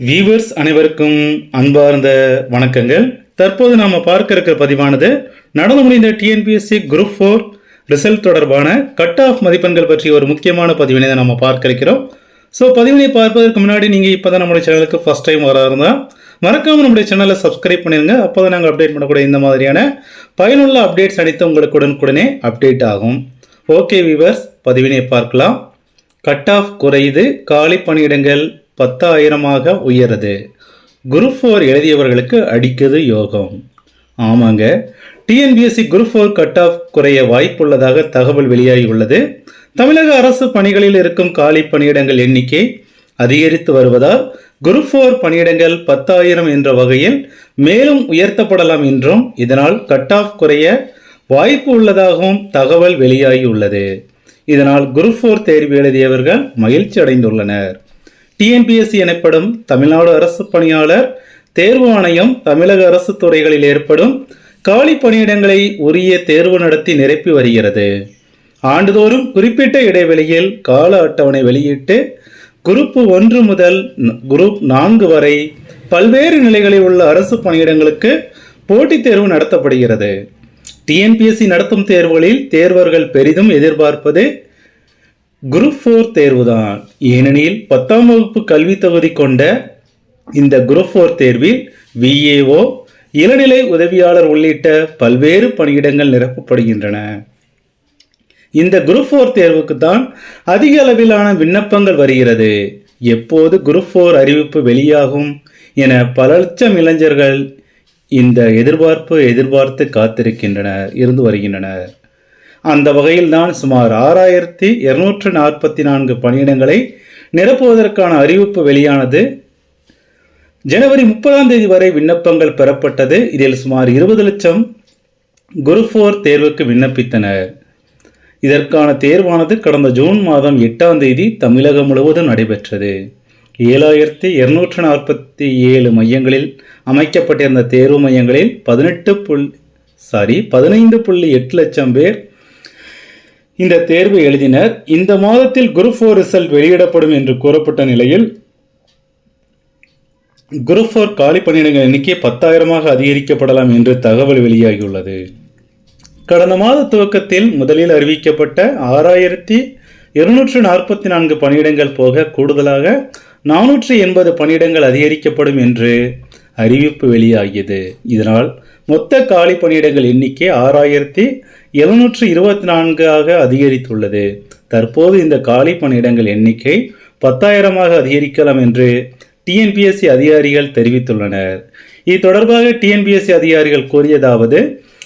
Viewers அனைவருக்கும் அன்பார்ந்த வணக்கங்கள். தற்போது நாம் பார்க்க இருக்கிற பதிவானது நடந்து முடிந்த டிஎன்பிஎஸ்சி குரூப் ஃபோர் ரிசல்ட் தொடர்பான கட் ஆஃப் மதிப்பெண்கள் பற்றிய ஒரு முக்கியமான பதிவினை தான் நம்ம பார்க்க இருக்கிறோம் ஸோ பதிவினை பார்ப்பதற்கு முன்னாடி நீங்கள் இப்போ தான் நம்முடைய சேனலுக்கு ஃபஸ்ட் டைம் வர இருந்தால் மறக்காமல் நம்முடைய சேனலை சப்ஸ்கிரைப் பண்ணிடுங்க அப்போ தான் நாங்கள் அப்டேட் பண்ணக்கூடிய இந்த மாதிரியான பயனுள்ள அப்டேட்ஸ் அனைத்தும் உங்களுக்கு உடனுக்குடனே அப்டேட் ஆகும். ஓகே வீவர்ஸ் பதிவினை பார்க்கலாம். கட் ஆஃப் குறையுது. காலி பணியிடங்கள் பத்தாயிரமாக உயருது குரூப் ஃபோர் எழுதியவர்களுக்கு அடிக்குது யோகம். ஆமாங்க. TNPSC group four cut off குறைய வாய்ப்புள்ளதாக தகவல் வெளியாகியுள்ளது தமிழக அரசு பணிகளில் இருக்கும் காலி பணியிடங்கள் எண்ணிக்கை அதிகரித்து வருவதால் குரூப் ஃபோர் பணியிடங்கள் பத்தாயிரம் என்ற வகையில் மேலும் உயர்த்தப்படலாம் என்றும் இதனால் கட் ஆஃப் குறைய வாய்ப்பு உள்ளதாகவும் தகவல் வெளியாகியுள்ளது இதனால் குரூப் ஃபோர் தேர்வு எழுதியவர்கள் மகிழ்ச்சி அடைந்துள்ளனர் டிஎன்பிஎஸ்சி எனப்படும் தமிழ்நாடு அரசு பணியாளர் தேர்வு ஆணையம் தமிழக அரசு துறைகளில் ஏற்படும் காலி பணியிடங்களை உரிய தேர்வு நடத்தி நிரப்பி வருகிறது. ஆண்டுதோறும் குறிப்பிட்ட இடைவெளியில் கால அட்டவணை வெளியிட்டு குரூப் ஒன்று முதல் குரூப் நான்கு வரை பல்வேறு நிலைகளில் உள்ள அரசு பணியிடங்களுக்கு போட்டித் தேர்வு நடத்தப்படுகிறது. டிஎன்பிஎஸ்சி நடத்தும் தேர்வுகளில் தேர்வர்கள் பெரிதும் எதிர்பார்ப்பது குரூப் ஃபோர் தேர்வு தான் ஏனெனில் பத்தாம் வகுப்பு கல்வி தகுதி கொண்ட இந்த குரூப் ஃபோர் தேர்வில் விஏஓ இளநிலை உதவியாளர் உள்ளிட்ட பல்வேறு பணியிடங்கள் நிரப்பப்படுகின்றன. இந்த குரூப் ஃபோர் தேர்வுக்கு தான் அதிக அளவிலான விண்ணப்பங்கள் வருகிறது. எப்போது குரூப் ஃபோர் அறிவிப்பு வெளியாகும் என பல லட்சம் இளைஞர்கள் இந்த எதிர்பார்ப்பு எதிர்பார்த்து காத்திருக்கின்றனர் இருந்து வருகின்றனர். அந்த வகையில் தான் சுமார் ஆறாயிரத்தி இருநூற்று நாற்பத்தி நான்கு பணியிடங்களை நிரப்புவதற்கான அறிவிப்பு வெளியானது. ஜனவரி முப்பதாம் தேதி வரை விண்ணப்பங்கள் பெறப்பட்டது. இதில் சுமார் இருபது லட்சம் குரு ஃபோர் தேர்வுக்கு விண்ணப்பித்தனர். இதற்கான தேர்வானது கடந்த ஜூன் மாதம் எட்டாம் தேதி தமிழகம் முழுவதும் நடைபெற்றது. ஏழாயிரத்தி இருநூற்று நாற்பத்தி ஏழு மையங்களில் அமைக்கப்பட்டிருந்த தேர்வு மையங்களில் பதினெட்டு புள்ளி சாரி பதினைந்து புள்ளி எட்டு லட்சம் பேர் இந்த தேர்வு எழுதினர் இந்த மாதத்தில் குரூப் ஃபோர் ரிசல்ட் வெளியிடப்படும் என்று கூறப்பட்ட நிலையில் குரூப் ஃபோர் காலி பணியிடங்கள் எண்ணிக்கை பத்தாயிரமாக அதிகரிக்கப்படலாம் என்று தகவல் வெளியாகியுள்ளது. கடந்த மாத துவக்கத்தில் முதலில் அறிவிக்கப்பட்ட ஆறாயிரத்தி இருநூற்று நாற்பத்தி நான்கு பணியிடங்கள் போக கூடுதலாக நானூற்றி எண்பது பணியிடங்கள் அதிகரிக்கப்படும் என்று அறிவிப்பு வெளியாகியது. இதனால் மொத்த காலி பணியிடங்கள் எண்ணிக்கை ஆறாயிரத்தி எழுநூற்று இருபத்தி நான்காக அதிகரித்துள்ளது. தற்போது இந்த காலி பணியிடங்கள் எண்ணிக்கை பத்தாயிரமாக அதிகரிக்கலாம் என்று டிஎன்பிஎஸ்சி அதிகாரிகள் தெரிவித்துள்ளனர். இது தொடர்பாக டிஎன்பிஎஸ்சி அதிகாரிகள் கூறியதாவது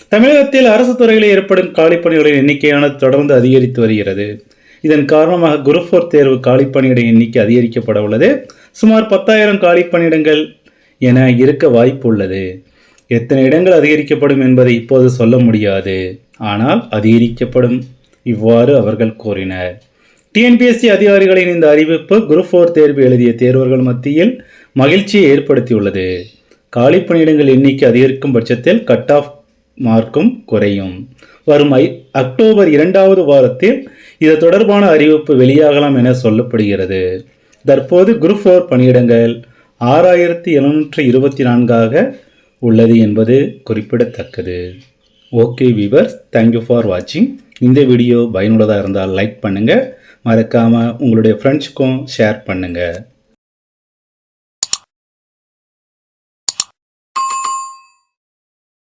தமிழகத்தில் அரசு துறைகளில் ஏற்படும் காலிப்பணிகளின் எண்ணிக்கையானது தொடர்ந்து அதிகரித்து வருகிறது. இதன் காரணமாக குரூப் ஃபோர் தேர்வு காலிப்பணியிட எண்ணிக்கை அதிகரிக்கப்பட உள்ளது. சுமார் பத்தாயிரம் காலிப்பணியிடங்கள் என இருக்க வாய்ப்பு உள்ளது. எத்தனை இடங்கள் அதிகரிக்கப்படும் என்பதை இப்போது சொல்ல முடியாது. ஆனால் அதிகரிக்கப்படும். இவ்வாறு அவர்கள் கூறினர். டிஎன்பிஎஸ்சி அதிகாரிகளின் இந்த அறிவிப்பு குரூப் ஃபோர் தேர்வு எழுதிய தேர்வர்கள் மத்தியில் மகிழ்ச்சியை ஏற்படுத்தியுள்ளது. காலி பணியிடங்கள் எண்ணிக்கை அதிகரிக்கும் பட்சத்தில் கட் ஆஃப் மார்க்கும் குறையும். வரும் ஐ அக்டோபர் இரண்டாவது வாரத்தில் இது தொடர்பான அறிவிப்பு வெளியாகலாம் என சொல்லப்படுகிறது. தற்போது குரூப் ஃபோர் பணியிடங்கள் ஆறாயிரத்தி எழுநூற்றி இருபத்தி நான்காக உள்ளது என்பது குறிப்பிடத்தக்கது. ஓகே வீவர்ஸ் தேங்க்யூ ஃபார் வாட்சிங் இந்த வீடியோ பயனுள்ளதாக இருந்தால் லைக் பண்ணுங்கள் மறக்காமல் உங்களுடைய ஃப்ரெண்ட்ஸுக்கும் ஷேர் பண்ணுங்கள்